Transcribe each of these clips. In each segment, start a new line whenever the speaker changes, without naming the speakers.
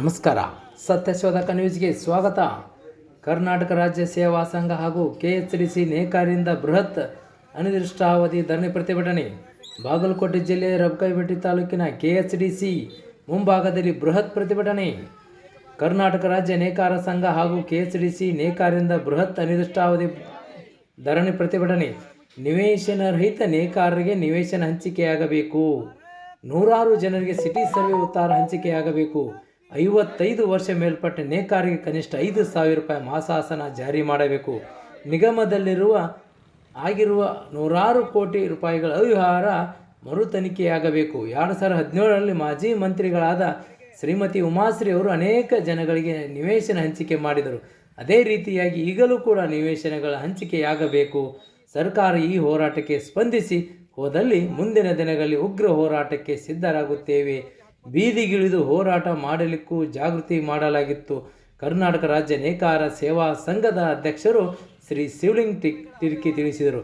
ನಮಸ್ಕಾರ. ಸತ್ಯಶೋಧಕ ನ್ಯೂಸ್ಗೆ ಸ್ವಾಗತ. ಕರ್ನಾಟಕ ರಾಜ್ಯ ಸೇವಾ ಸಂಘ ಹಾಗೂ ಕೆ ಎಚ್ ಡಿ ಸಿ ನೇಕಾರಿಂದ ಬೃಹತ್ ಅನಿರ್ದಿಷ್ಟಾವಧಿ ಧರಣಿ ಪ್ರತಿಭಟನೆ. ಬಾಗಲಕೋಟೆ ಜಿಲ್ಲೆಯ ರಬಕೈಬೆಟ್ಟಿ ತಾಲೂಕಿನ ಕೆ ಎಚ್ ಡಿ ಸಿ ಮುಂಭಾಗದಲ್ಲಿ ಬೃಹತ್ ಪ್ರತಿಭಟನೆ. ಕರ್ನಾಟಕ ರಾಜ್ಯ ನೇಕಾರ ಸಂಘ ಹಾಗೂ ಕೆ ಎಚ್ ಡಿ ಸಿ ನೇಕಾರಿಂದ ಬೃಹತ್ ಅನಿರ್ದಿಷ್ಟಾವಧಿ ಧರಣಿ ಪ್ರತಿಭಟನೆ. ನಿವೇಶನ ರಹಿತ ನೇಕಾರರಿಗೆ ನಿವೇಶನ ಹಂಚಿಕೆಯಾಗಬೇಕು. ನೂರಾರು ಜನರಿಗೆ ಸಿಟಿ ಸರ್ವೆ ಉತ್ತಾರ ಹಂಚಿಕೆಯಾಗಬೇಕು. ಐವತ್ತೈದು ವರ್ಷ ಮೇಲ್ಪಟ್ಟ ನೇಕಾರಿಗೆ ಕನಿಷ್ಠ ಐದು ಸಾವಿರ ರೂಪಾಯಿ ಮಾಸಾಸನ ಜಾರಿ ಮಾಡಬೇಕು. ನಿಗಮದಲ್ಲಿರುವ, ಆಗಿರುವ ನೂರಾರು ಕೋಟಿ ರೂಪಾಯಿಗಳ ಅವ್ಯವಹಾರ ಮರು ತನಿಖೆಯಾಗಬೇಕು ಎರಡು ಸಾವಿರದ ಹದಿನೇಳರಲ್ಲಿ ಮಾಜಿ ಮಂತ್ರಿಗಳಾದ ಶ್ರೀಮತಿ ಉಮಾಶ್ರೀ ಅವರು ಅನೇಕ ಜನಗಳಿಗೆ ನಿವೇಶನ ಹಂಚಿಕೆ ಮಾಡಿದರು. ಅದೇ ರೀತಿಯಾಗಿ ಈಗಲೂ ಕೂಡ ನಿವೇಶನಗಳ ಹಂಚಿಕೆಯಾಗಬೇಕು. ಸರ್ಕಾರ ಈ ಹೋರಾಟಕ್ಕೆ ಸ್ಪಂದಿಸಿ, ಹೋದಲ್ಲಿ ಮುಂದಿನ ದಿನಗಳಲ್ಲಿ ಉಗ್ರ ಹೋರಾಟಕ್ಕೆ ಸಿದ್ಧರಾಗುತ್ತೇವೆ. ಬೀದಿಗಿಳಿದು ಹೋರಾಟ ಮಾಡಲಿಕ್ಕೂ ಜಾಗೃತಿ ಮಾಡಲಾಗಿತ್ತು. ಕರ್ನಾಟಕ ರಾಜ್ಯ ನೇಕಾರ ಸೇವಾ ಸಂಘದ ಅಧ್ಯಕ್ಷರು ಶ್ರೀ ಶಿವಲಿಂಗ್ ಟಿಕ್ ತಿಳಿಸಿದರು.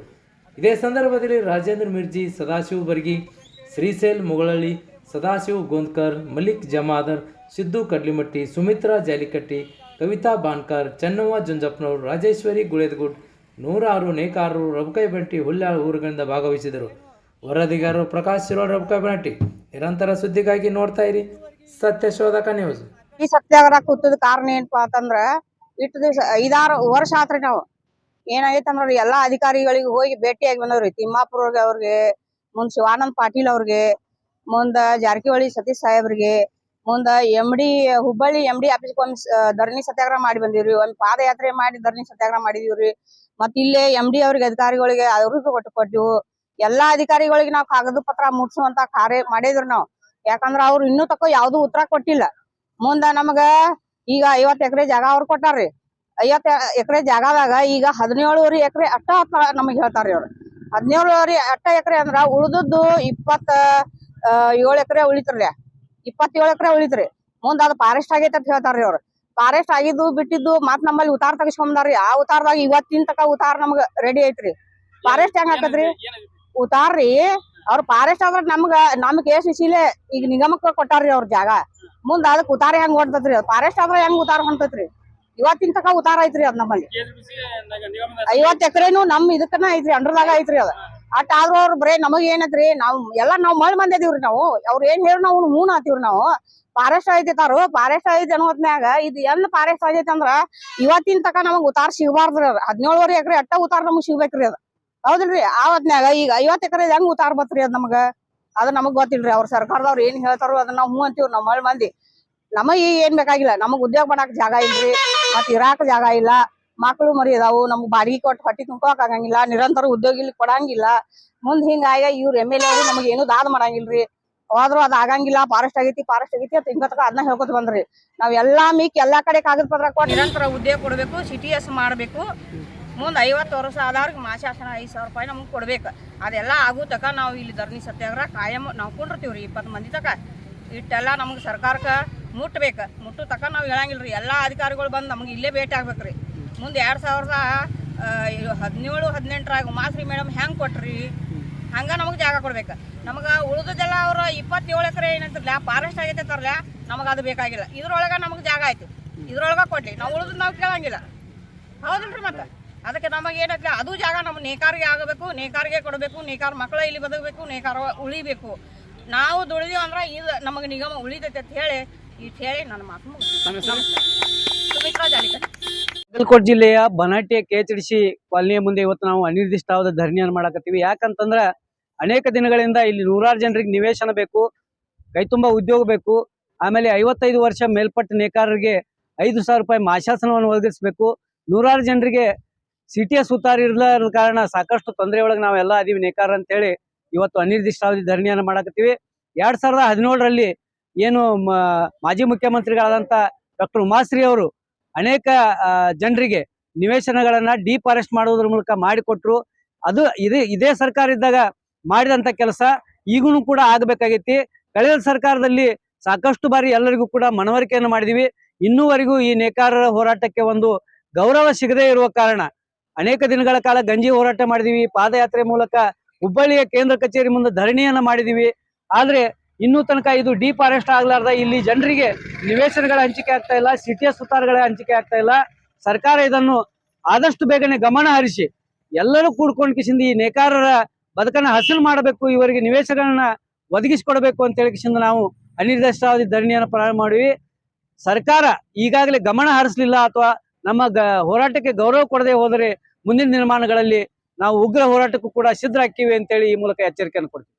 ಇದೇ ಸಂದರ್ಭದಲ್ಲಿ ರಾಜೇಂದ್ರ ಮಿರ್ಜಿ, ಸದಾಶಿವ ಬರ್ಗಿ, ಶ್ರೀಶೈಲ್ ಮುಗಳಳ್ಳಿ, ಸದಾಶಿವ್ ಗೋಂದ್ಕರ್ ಮಲಿಕ್ ಜಮಾದರ್, ಸಿದ್ದು ಕಡ್ಲಿಮಟ್ಟಿ, ಸುಮಿತ್ರಾ ಜಾಲಿಕಟ್ಟಿ, ಕವಿತಾ ಬಾನ್ಕರ್, ಚೆನ್ನವ್ವ ಜುಂಜಪ್ಪನವರು ರಾಜೇಶ್ವರಿ ಗುಳೇದಗುಡ್, ನೂರಾರು ನೇಕಾರರು ರಬಕಾಯಿ ಬಂಟಿ ಹುಲ್ಲಾಳ ಊರುಗಳಿಂದ ಭಾಗವಹಿಸಿದರು. ವರದಿಗಾರರು ಪ್ರಕಾಶ್ ಶಿರೋಡ್ ರಬಕಾಯಿ ಬಂಟಿ ನಿರಂತರ ಸುದ್ದಿಗಾಗಿ ನೋಡ್ತಾ ಇರಿ. ಸತ್ಯಶೋಧಕ ನ್ಯೂಸ್
ಈ ಸತ್ಯಾಗ್ರಹ ಕೂತದ ಕಾರಣ ಏನಪ್ಪಾ ಅಂತಂದ್ರ ಇಟ್ಟು ದಿವಸ, ಐದಾರು ವರ್ಷ ಆತ್ರಿ ನಾವು. ಏನಾಗೈತಂದ್ರ ಎಲ್ಲಾ ಅಧಿಕಾರಿಗಳಿಗೆ ಹೋಗಿ ಭೇಟಿಯಾಗಿ ಬಂದವ್ರಿ. ತಿಮ್ಮಾಪುರ ಅವ್ರಿಗೆ ಮುಂದ್ ಶಿವಾನಂದ್ ಪಾಟೀಲ್ ಅವ್ರಿಗೆ, ಮುಂದ ಜಾರಕಿಹೊಳಿ ಸತೀಶ್ ಸಾಹೇಬ್ರಿಗೆ ಮುಂದ M D Hubballi M D office ಒಂದ್ ಧರಣಿ ಸತ್ಯಾಗ್ರಹ ಮಾಡಿ ಬಂದಿವ್ರಿ. ಒಂದ್ ಪಾದಯಾತ್ರೆ ಮಾಡಿ ಧರಣಿ ಸತ್ಯಾಗ್ರಹ ಮಾಡಿದೀವ್ರಿ. ಮತ್ ಇಲ್ಲೇ ಎಂ ಡಿ ಅವ್ರಿಗೆ ಅಧಿಕಾರಿಗಳಿಗೆ ಅವ್ರಿಗೂ ಕೊಟ್ಟು ಕೊಟ್ಟಿವು. ಎಲ್ಲಾ ಅಧಿಕಾರಿಗಳಿಗೆ ನಾವು ಕಾಗದ ಪತ್ರ ಮುಟ್ಸುವಂತ ಕಾರ್ಯ ಮಾಡಿದ್ರು ನಾವು. ಯಾಕಂದ್ರ ಅವ್ರು ಇನ್ನೂ ತಕ್ಕ ಯಾವ್ದು ಉತ್ತರ ಕೊಟ್ಟಿಲ್ಲ. ಮುಂದ ನಮಗ ಈಗ ಐವತ್ ಎಕರೆ ಜಾಗ ಅವ್ರು ಕೊಟ್ಟಾರ್ರಿ. ಐವತ್ ಎಕರೆ ಜಾಗದಾಗ ಈಗ ಹದಿನೇಳುವರೆ ಎಕರೆ ಅಟ್ಟ ನಮಗ್ ಹೇಳ್ತಾರ್ರಿ ಅವ್ರು. ಹದಿನೇಳುವರೆ ಅಟ್ಟ ಎಕರೆ ಅಂದ್ರ ಉಳಿದದ್ದು ಇಪ್ಪತ್ತ ಏಳು ಎಕರೆ ಉಳಿತ್ರಿ ಇಪ್ಪತ್ತೇಳು ಎಕರೆ ಉಳಿತ್ರಿ. ಮುಂದ ಅದು ಫಾರೆಸ್ಟ್ ಆಗೈತೆ ಅಂತ ಹೇಳ್ತಾರ್ರಿ ಅವ್ರು. ಫಾರೆಸ್ಟ್ ಆಗಿದ್ದು ಬಿಟ್ಟಿದ್ದು ಮತ್ ನಮ್ಮಲ್ಲಿ ಉತ್ತಾರ ತೆಗಿಸ್ಕೊಂಡಾರ್ರಿ ಆ ಉತ್ತಾರದಾಗ ಇವತ್ತಿನ ತಕ ಉತ್ತಾರ ನಮಗ ರೆಡಿ ಐತ್ರಿ. ಫಾರೆಸ್ಟ್ ಹೆಂಗ್ ಹಾಕತ್ರಿ ಉತ್ತಾರ ರೀ ಅವ್ರ ಫಾರೆಸ್ಟ್ ಆದ್ರ ನಮ್ಗ ನಮ್ ಕೇಸ್ ಇಸಿಲೆ ಈಗ ನಿಗಮಕ್ಕ ಕೊಟ್ಟಾರ್ರಿ ಅವ್ರ ಜಾಗ. ಮುಂದ ಅದಕ್ಕೆ ಉತ್ತಾರ ಹೆಂಗ್ ಹೊಂಟತ್ರಿ ಫಾರೆಸ್ಟ್ ಆದ್ರ ಹೆಂಗ್ ಉತಾರ ಹೊಂಟತ್ರಿ? ಇವತ್ತಿನ ತಕ ಉತಾರ ಐತ್ರಿ ಅದ್ ನಮ್ಮಲ್ಲಿ. ಐವತ್ ಎಕರೆನು ನಮ್ ಇದಕ್ಕನ ಐತ್ರಿ, ಅಂಡ್ರದಾಗ ಐತ್ರಿ ಅದ ಅಟ್ ಆದ್ರೂ ಅವ್ರು ಬರೇ ನಮಗ್ ಏನತ್ರಿ, ನಾವ್ ಎಲ್ಲಾ ನಾವ್ ಮಳ್ ಮಂದಿ ನಾವು. ಅವ್ರ ಏನ್ ಹೇಳಿ ನಾವು ಆತೀವ್ರಿ ನಾವು. ಫಾರೆಸ್ಟ್ ಐತಿತಾರು ಫಾರೆಸ್ಟ್ ಐತಿ ಅನ್ನೋತ್ನ್ಯಾಗ ಇದು ಎಲ್ಲಿ ಫಾರೆಸ್ಟ್ ಆಗೈತಿ ಅಂದ್ರ, ಇವತ್ತಿನ ತಕ ನಮಗ್ ಉತ್ತಾರ ಸಿಗಬಾರ್ದ್ರಿ ಹದಿನೇಳುವರೆ ಎಕರೆ ಅಟ್ಟ ಉತ್ತಾರ ನಮಗ್ ಸಿಗ್ಬೇಕ್ರಿ ಅದ ಹೌದಿಲ್ರಿ ಆ ಈಗ ಐವತ್ ಎಕರೆ ಹೆಂಗ್ ಉತ್ತಾರ ಬತ್ರಿ ಅದ್ ನಮಗ? ಅದ್ ನಮಗ್ ಗೊತ್ತಿಲ್ರಿ, ಅವ್ರ ಸರ್ಕಾರದವ್ರು ಏನ್ ಹೇಳ್ತಾರೋ ಅದನ್ನ ನಾವು ಹೂ ಅಂತೀವ್ರಿ ನಮ್ಮ ಮಳ್ ಮಂದಿ. ನಮಗ್ ಏನ್ ಬೇಕಾಗಿಲ್ಲ, ನಮಗ್ ಉದ್ಯೋಗ ಮಾಡಾಕ್ ಜಾಗ ಇಲ್ರಿ ಮತ್ ಇರಾಕ ಜಾಗ ಇಲ್ಲ, ಮಕ್ಳು ಮರಿ ಅದಾವು ನಮ್ಗ್ ಬಾಡಿಗೆ ಕೊಟ್ಟು ಹೊಟ್ಟಿ ತುಂಬಕ್ ಆಗಂಗಿಲ್ಲ, ನಿರಂತರ ಉದ್ಯೋಗ ಇಲ್ಲಿ ಕೊಡಂಗಿಲ್ಲ. ಮುಂದ್ ಹಿಂಗಾಗ ಇವ್ರ ಎಂ ಎಲ್ ಎ ನಮಗ್ ಏನು ದಾದ ಮಾಡಂಗಿಲ್ರಿ. ಹೋದ್ರು ಅದ್ ಆಗಂಗಿಲ್ಲ, ಫಾರೆಸ್ಟ್ ಆಗೈತಿ ಫಾರೆಸ್ಟ್ ಆಗೈತಿ ಅಂತ ಹಿಂಗತಕ ಅದನ್ನ ಹೇಳ್ಕೊತ ಬಂದ್ರಿ. ನಾವ್ ಎಲ್ಲಾ ಮೀಕ್ ಎಲ್ಲಾ ಕಡೆ ಕಾಗದ ಪತ್ರ ಕೊಟ್ಟು ನಿರಂತರ ಉದ್ಯೋಗ ಕೊಡ್ಬೇಕು ಸಿಟಿ ಎಸ್ ಮಾಡ್ಬೇಕು. ಮುಂದ್ ಐವತ್ತು ವರ್ಷ ಆದವ್ರಿಗೆ ಮಾಸಾಸನ ಐದು ಸಾವಿರ ರೂಪಾಯಿ ನಮ್ಗೆ ಕೊಡ್ಬೇಕು. ಅದೆಲ್ಲ ಆಗೋ ತಕ ನಾವು ಇಲ್ಲಿ ಧರಣಿ ಸತ್ಯಾಗ್ರಹ ಕಾಯಂ ನಾವು ಕೊಂಡಿರ್ತೀವ್ರಿ ಇಪ್ಪತ್ತು ಮಂದಿ ತಕ. ಇಟ್ಟೆಲ್ಲ ನಮ್ಗೆ ಸರ್ಕಾರಕ್ಕೆ ಮುಟ್ಟಬೇಕು ಮುಟ್ಟು ತಕ ನಾವು ರೀ ಎಲ್ಲ ಅಧಿಕಾರಿಗಳು ಬಂದು ನಮ್ಗೆ ಇಲ್ಲೇ ಭೇಟಿ ಆಗ್ಬೇಕು ರೀ ಮುಂದೆ ಎರಡು ಸಾವಿರದ ಹದಿನೇಳು, ಹದಿನೆಂಟರಾಗ ಮಾಸ್ರಿ ಮೇಡಮ್ ಹೆಂಗೆ ಕೊಟ್ರಿ? ಹಂಗೆ ನಮಗೆ ಜಾಗ ಕೊಡ್ಬೇಕು. ನಮಗೆ ಉಳಿದದೆಲ್ಲ ಅವರು ಇಪ್ಪತ್ತೇಳು ಎಕರೆ ಏನಂತಿರ್ಲ, ಫಾರೆಸ್ಟ್ ಆಗೈತೆ ತರಲ ನಮಗೆ ಅದು ಬೇಕಾಗಿಲ್ಲ. ಇದ್ರೊಳಗೆ ನಮಗೆ ಜಾಗ ಆಯ್ತು. ಇದ್ರೊಳಗೆ ಕೊಡ್ಲಿ ನಾವು ಉಳಿದು ನಾವು ಕೇಳಂಗಿಲ್ಲ. ಹೌದಿಲ್ರಿ ಮತ್ತೆ? ಅದಕ್ಕೆ ನಮಗೆ ಏನಕ್ಕೆ? ಅದು ಜಾಗ ನಮ್ಮ ನೇಕಾರಿಗೆ ಆಗಬೇಕು ನೇಕಾರಿಗೆ ಕೊಡಬೇಕು ನೇಕಾರ ಮಕ್ಕಳ ಇಲ್ಲಿ ಬದುಕಬೇಕು ನೇಕಾರ ಉಳಿಬೇಕು. ನಾವು ದುಡಿದೀವಿ ಅಂದ್ರೆ ಇದು ನಮಗೆ ನಿಗಮ ಉಳಿತೈತೆ ಅಂತ ಹೇಳಿ ಇಟ್ ಹೇಳಿ ನನ್ನ ಮಾತು
ಬಾಗಲಕೋಟ್ ಜಿಲ್ಲೆಯ ಬನಹಟ್ಟಿ ಕೆಎಚ್ಡಿಸಿ ಕಾಲನಿಯ ಮುಂದೆ ಇವತ್ತು ನಾವು ಅನಿರ್ದಿಷ್ಟವಾದ ಧರಣಿಯನ್ನು ಮಾಡಕತ್ತೀವಿ. ಯಾಕಂತಂದ್ರೆ ಅನೇಕ ದಿನಗಳಿಂದ ಇಲ್ಲಿ ನೂರಾರು ಜನರಿಗೆ ನಿವೇಶನ ಬೇಕು ಕೈ ತುಂಬಾ ಉದ್ಯೋಗ ಬೇಕು ಆಮೇಲೆ ಐವತ್ತೈದು ವರ್ಷ ಮೇಲ್ಪಟ್ಟ ನೇಕಾರರಿಗೆ ಐದು ಸಾವಿರ ರೂಪಾಯಿ ಮಾಶಾಸನವನ್ನು ಒದಗಿಸಬೇಕು. ನೂರಾರು ಜನರಿಗೆ ಸಿಟಿಯ ಸುತ್ತಾರ ಇರ್ಲಾರದ ಕಾರಣ ಸಾಕಷ್ಟು ತೊಂದರೆ ಒಳಗೆ ನಾವೆಲ್ಲ ಅದೀವಿ. ನೇಕಾರ ಅಂತ ಹೇಳಿ ಇವತ್ತು ಅನಿರ್ದಿಷ್ಟಾವಧಿ ಧರಣಿಯನ್ನು ಮಾಡಕತ್ತೀವಿ. ಎರಡ್ ಸಾವಿರದ ಹದಿನೇಳರಲ್ಲಿ ಏನು ಮಾಜಿ ಮುಖ್ಯಮಂತ್ರಿಗಳಾದಂತ ಡಾಕ್ಟರ್ ಉಮಾಶ್ರೀ ಅವರು ಅನೇಕ ಜನರಿಗೆ ನಿವೇಶನಗಳನ್ನ ಡಿಫಾರೆಸ್ಟ್ ಮಾಡೋದ್ರ ಮೂಲಕ ಮಾಡಿಕೊಟ್ರು. ಅದು ಇದೇ ಇದೇ ಸರ್ಕಾರ ಇದ್ದಾಗ ಮಾಡಿದಂತ ಕೆಲಸ ಈಗೂ ಕೂಡ ಆಗಬೇಕಾಗೈತಿ. ಕಳೆದ ಸರ್ಕಾರದಲ್ಲಿ ಸಾಕಷ್ಟು ಬಾರಿ ಎಲ್ಲರಿಗೂ ಕೂಡ ಮನವರಿಕೆಯನ್ನು ಮಾಡಿದೀವಿ. ಇನ್ನೂವರೆಗೂ ಈ ನೇಕಾರರ ಹೋರಾಟಕ್ಕೆ ಒಂದು ಗೌರವ ಸಿಗದೇ ಇರುವ ಕಾರಣ ಅನೇಕ ದಿನಗಳ ಕಾಲ ಗಂಜಿ ಹೋರಾಟ ಮಾಡಿದೀವಿ, ಪಾದಯಾತ್ರೆ ಮೂಲಕ ಹುಬ್ಬಳ್ಳಿಯ ಕೇಂದ್ರ ಕಚೇರಿ ಮುಂದೆ ಧರಣಿಯನ್ನ ಮಾಡಿದೀವಿ. ಆದ್ರೆ ಇನ್ನೂ ತನಕ ಇದು ಡಿಫಾರೆಸ್ಟ್ ಆಗ್ಲಾರ್ದ, ಇಲ್ಲಿ ಜನರಿಗೆ ನಿವೇಶನಗಳ ಹಂಚಿಕೆ ಆಗ್ತಾ ಇಲ್ಲ, ಸಿಟಿಯ ಸುತ್ತಾರಗಳ ಹಂಚಿಕೆ ಆಗ್ತಾ ಇಲ್ಲ. ಸರ್ಕಾರ ಇದನ್ನು ಆದಷ್ಟು ಬೇಗನೆ ಗಮನ ಹರಿಸಿ, ಎಲ್ಲರೂ ಕೂಡ್ಕೊಂಡು ಕಿಸಿಂದ ಈ ನೇಕಾರರ ಬದುಕನ್ನ ಹಸನು ಮಾಡಬೇಕು, ಇವರಿಗೆ ನಿವೇಶನಗಳನ್ನ ಒದಗಿಸಿಕೊಡಬೇಕು ಅಂತ ಹೇಳಿ ಕಿಸಿಂದ ನಾವು ಅನಿರ್ದಿಷ್ಟಾವಧಿ ಧರಣಿಯನ್ನು ಪ್ರಾರಂಭ ಮಾಡಿವಿ. ಸರ್ಕಾರ ಈಗಾಗಲೇ ಗಮನ ಹರಿಸಲಿಲ್ಲ ಅಥವಾ ನಮ್ಮ ಗ, ಹೋರಾಟಕ್ಕೆ ಗೌರವ ಕೊಡದೆ ಹೋದರೆ ಮುಂದಿನ ನಿರ್ಮಾಣಗಳಲ್ಲಿ ನಾವು ಉಗ್ರ ಹೋರಾಟಕ್ಕೂ ಕೂಡ ಸಿದ್ಧರಾಗ್ತೀವಿ ಅಂತೇಳಿ ಈ ಮೂಲಕ ಎಚ್ಚರಿಕೆಯನ್ನು ಕೊಡ್ತೀವಿ.